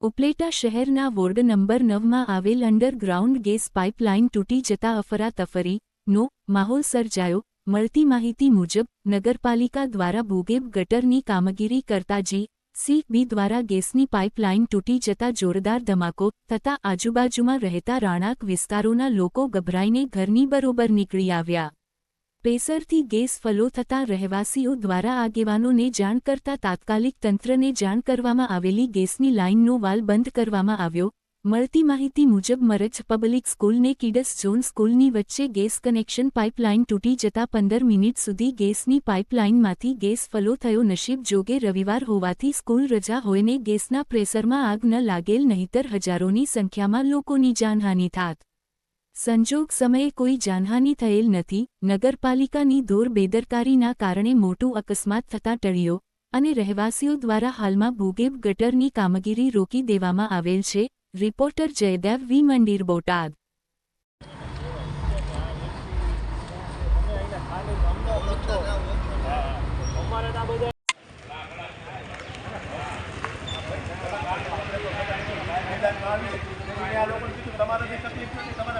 ઉપલેટા શહેરના ward number નવમાં આવેલ અંડરગ્રાઉન્ડ ગેસ પાઇપલાઇન તૂટી જતા અફરાતફરી, નો, માહોલ સર્જાયો. મળતી માહિતી મુજબ, નગરપાલિકા દ્વારા ભૂગેબ ગટરની કામગીરી કરતા જી સીબી દ્વારા ગેસની પાઇપલાઇન તૂટી જતા જોરદાર ધમાકો થતા આજુબાજુમાં રહેતા રાણાક વિસ્તારોના લોકો ગભરાઈને ઘરની બરોબર નીકળી આવ્યા. પ્રેશરથી ગેસ ફલો થતા રહેવાસીઓ દ્વારા આગેવાનોને જાણ કરતા તાત્કાલિક તંત્રને જાણ કરવામાં આવેલી ગેસની લાઇનનો વાલ બંધ કરવામાં આવ્યો. મળતી માહિતી મુજબ મરજ પબ્લિક સ્કૂલને કિડસ ઝોન સ્કૂલની વચ્ચે ગેસ કનેક્શન પાઇપલાઇન તૂટી જતા પંદર મિનિટ સુધી ગેસની પાઇપલાઇનમાંથી ગેસ ફલો થયો. નસીબ જોગે રવિવાર હોવાથી સ્કૂલ રજા હોઈને ગેસના પ્રેશરમાં આગ ન લાગેલ નહીંતર હજારોની સંખ્યામાં લોકોની જાનહાનિ થાત. સંજોગ સમયે કોઈ જાનહાનિ થયેલ નથી, નગરપાલિકાની દોર બેદરકારીના કારણે મોટું અકસ્માત થતાં ટળ્યો, અને રહેવાસીઓ દ્વારા હાલમાં ભૂગેબ ગટરની કામગીરી રોકી દેવામાં આવેલ છે, રિપોર્ટર જયદેવ વી. મંદિર, બોટાદ. આ લોકોને કીધું કે તમારે તકલીફ નથી તમારે